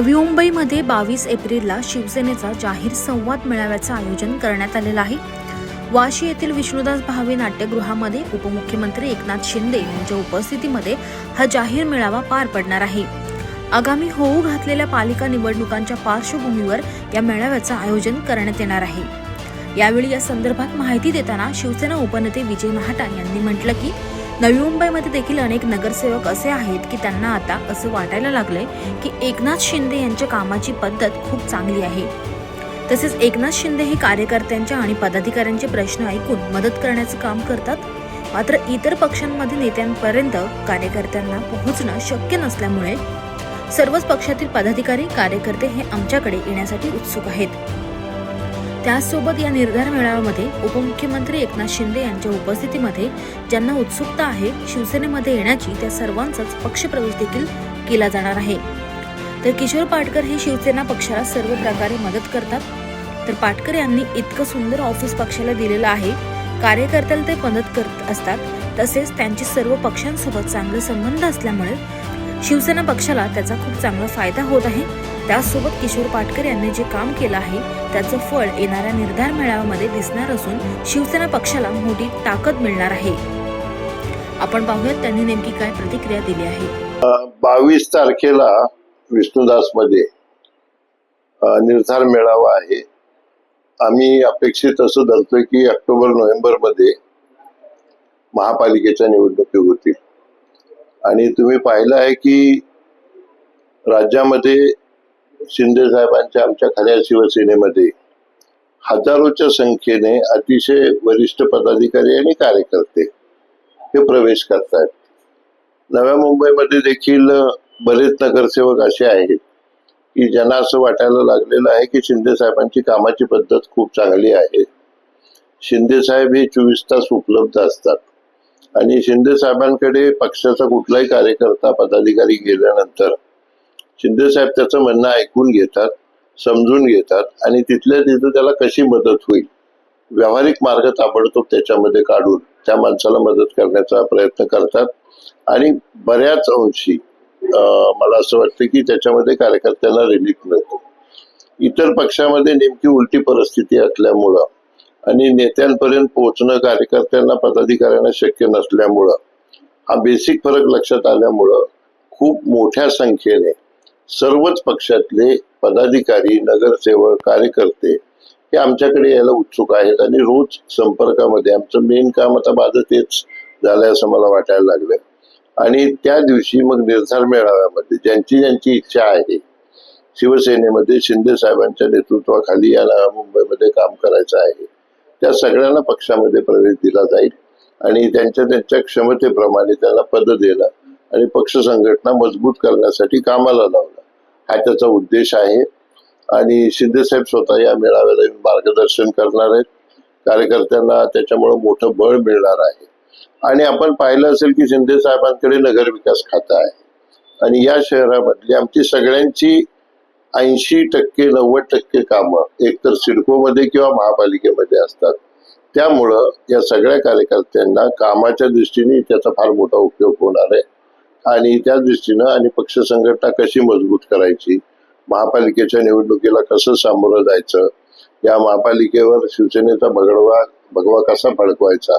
मुंबईमध्ये बावीस एप्रिलला शिवसेनेचा जाहीर संवाद मेळाव्याचं आयोजन करण्यात आलेलं आहे. वाशी येथील विष्णुदास भावे नाट्यगृहामध्ये उपमुख्यमंत्री एकनाथ शिंदे यांच्या उपस्थितीमध्ये हा जाहीर मेळावा पार पडणार आहे. आगामी होऊ घातलेल्या पालिका निवडणुकांच्या पार्श्वभूमीवर या मेळाव्याचं आयोजन करण्यात येणार आहे. यावेळी या संदर्भात माहिती देताना शिवसेना उपनेते विजय महाटा यांनी म्हटलं की नवी मुंबईमध्ये देखील अनेक नगरसेवक असे आहेत की त्यांना आता असं वाटायला लागलंय की एकनाथ शिंदे यांच्या कामाची पद्धत खूप चांगली आहे. तसेच एकनाथ शिंदे हे कार्यकर्त्यांच्या आणि पदाधिकाऱ्यांचे प्रश्न ऐकून मदत करण्याचं काम करतात. मात्र इतर पक्षांमध्ये नेत्यांपर्यंत कार्यकर्त्यांना पोहोचणं शक्य नसल्यामुळे सर्वच पक्षातील पदाधिकारी कार्यकर्ते हे आमच्याकडे येण्यासाठी उत्सुक आहेत. त्याचसोबत या निर्धार मेळाव्यामध्ये उपमुख्यमंत्री एकनाथ शिंदे यांच्या उपस्थितीमध्ये ज्यांना उत्सुकता आहे शिवसेनेमध्ये येण्याची त्या सर्वांचाच पक्षप्रवेश देखील केला जाणार आहे. तर किशोर पाटकर हे शिवसेना पक्षाला सर्व प्रकारे मदत करतात. तर पाटकर यांनी इतकं सुंदर ऑफिस पक्षाला दिलेलं आहे. कार्यकर्त्याला ते मदत करत असतात. तसेच त्यांचे सर्व पक्षांसोबत चांगले संबंध असल्यामुळे शिवसेना पक्षाला त्याचा खूप चांगला फायदा होत आहे. त्यासोबत किशोर पाटकर यांनी जे काम केलं आहे त्याचं फळ येणाऱ्या निर्धार मेळाव्यामध्ये दिसणार असून शिवसेना पक्षाला मोठी ताकद मिळणार आहे. आपण पाहूयात त्यांनी नेमकी काय प्रतिक्रिया दिली आहे. बावीस तारखेला विष्णुदासमध्ये निर्धार मेळावा आहे. आम्ही अपेक्षित असं धरतोय की ऑक्टोबर नोव्हेंबरमध्ये महापालिकेच्या निवडणुकी होतील. आणि तुम्ही पाहिलं आहे की राज्यामध्ये शिंदे साहेबांच्या आमच्या खऱ्या शिवसेनेमध्ये हजारोच्या संख्येने अतिशय वरिष्ठ पदाधिकारी आणि कार्यकर्ते हे प्रवेश करतात नव्या मुंबईमध्ये देखील बरेच नगरसेवक असे आहेत की ज्यांना असं वाटायला लागलेलं आहे की शिंदे साहेबांची कामाची पद्धत खूप चांगली आहे. शिंदे साहेब हे चोवीस तास उपलब्ध असतात आणि शिंदे साहेबांकडे पक्षाचा कुठलाही कार्यकर्ता पदाधिकारी गेल्यानंतर शिंदे साहेब त्याचं म्हणणं ऐकून घेतात समजून घेतात आणि तिथल्या तिथं त्याला कशी मदत होईल? व्यावहारिक मार्ग ताबडतोब त्याच्यामध्ये काढून त्या माणसाला मदत करण्याचा प्रयत्न करतात. आणि बऱ्याच अंशी मला असं वाटतं की त्याच्यामध्ये कार्यकर्त्यांना रिलीफ मिळतो. इतर पक्षामध्ये नेमकी उलटी परिस्थिती असल्यामुळं आणि नेत्यांपर्यंत पोहोचणं कार्यकर्त्यांना पदाधिकाऱ्यांना शक्य नसल्यामुळं हा बेसिक फरक लक्षात आल्यामुळं खूप मोठ्या संख्येने सर्वच पक्षातले पदाधिकारी नगरसेवक कार्यकर्ते हे आमच्याकडे यायला उत्सुक आहेत आणि रोज संपर्कामध्ये आमचं मेन काम आता माझं तेच झालंय असं मला वाटायला लागलंय. आणि त्या दिवशी मग निर्धार मेळाव्यामध्ये ज्यांची ज्यांची इच्छा आहे शिवसेनेमध्ये शिंदे साहेबांच्या नेतृत्वाखाली याला मुंबईमध्ये काम करायचं आहे त्या सगळ्यांना पक्षामध्ये प्रवेश दिला जाईल आणि त्यांच्या त्यांच्या क्षमतेप्रमाणे त्यांना पद दिला आणि पक्ष संघटना मजबूत करण्यासाठी कामाला लावला. हा त्याचा उद्देश आहे. आणि शिंदे साहेब स्वतः या मेळाव्याला मार्गदर्शन करणार आहेत. कार्यकर्त्यांना त्याच्यामुळे मोठं बळ मिळणार आहे. आणि आपण पाहिलं असेल की शिंदे साहेबांकडे नगर विकास खातं आहे. आणि या शहरामधली आमची सगळ्यांची ऐंशी टक्के नव्वद टक्के कामं एकतर सिडकोमध्ये किंवा महापालिकेमध्ये असतात. त्यामुळं या सगळ्या कार्यकर्त्यांना कामाच्या दृष्टीने त्याचा फार मोठा उपयोग होणार आहे. आणि त्या दृष्टीनं आणि पक्ष संघटना कशी मजबूत करायची महापालिकेच्या निवडणुकीला कसं सामोरं जायचं या महापालिकेवर शिवसेनेचा भगडवा भगवा कसा फडकवायचा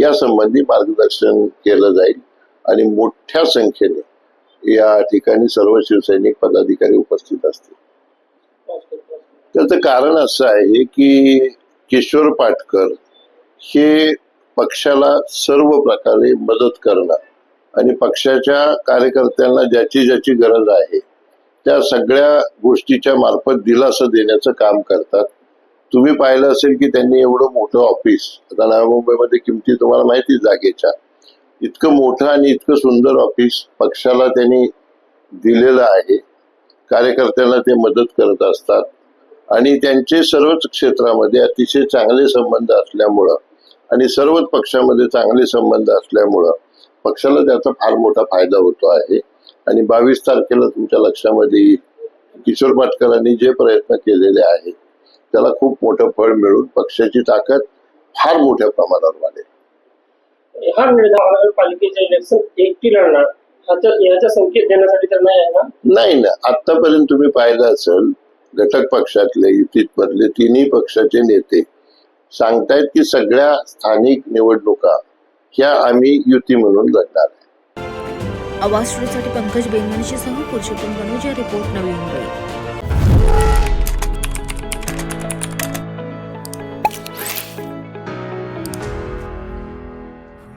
या संबंधी मार्गदर्शन केलं जाईल आणि मोठ्या संख्येने या ठिकाणी सर्व शिवसैनिक पदाधिकारी उपस्थित असतील. त्याचं कारण असं आहे की किशोर पाटकर हे पक्षाला सर्व प्रकारे मदत करणार. आणि पक्षाच्या कार्यकर्त्यांना ज्याची ज्याची गरज आहे त्या सगळ्या गोष्टीच्या मार्फत दिलासा देण्याचं काम करतात. तुम्ही पाहिलं असेल की त्यांनी एवढं मोठं ऑफिस आता नव्या मुंबईमध्ये किमती तुम्हाला माहिती जागेच्या इतकं मोठं आणि इतकं सुंदर ऑफिस पक्षाला त्यांनी दिलेलं आहे. कार्यकर्त्यांना ते मदत करत असतात. आणि त्यांचे सर्वच क्षेत्रामध्ये अतिशय चांगले संबंध असल्यामुळं आणि सर्वच पक्षामध्ये चांगले संबंध असल्यामुळं पक्षाला त्याचा फार मोठा फायदा होतो आहे. आणि बावीस तारखेला तुमच्या लक्षामध्ये येईल किशोर पाटकरांनी जे प्रयत्न केलेले आहेत त्याला खूप मोठं फळ मिळून पक्षाची ताकद फार मोठ्या प्रमाणावर वाढेल. हा निर्धार महानगरपालिकेचं इलेक्शन एकटी लढणार आता याचा संकेत देण्यासाठी तर नाही ना? नाही ना आतापर्यंत तुम्ही पाहिलं असेल घटक पक्षातले युतीत मधले तिन्ही पक्षाचे नेते सांगतायत की सगळ्या स्थानिक निवडणुका ह्या आम्ही युती म्हणून लढणार आहे. आवाज स्टुडिओसाठी पंकज बेनवणीशी सह पुरुषोत्तम कनोजिया रिपोर्ट नवी मुंबई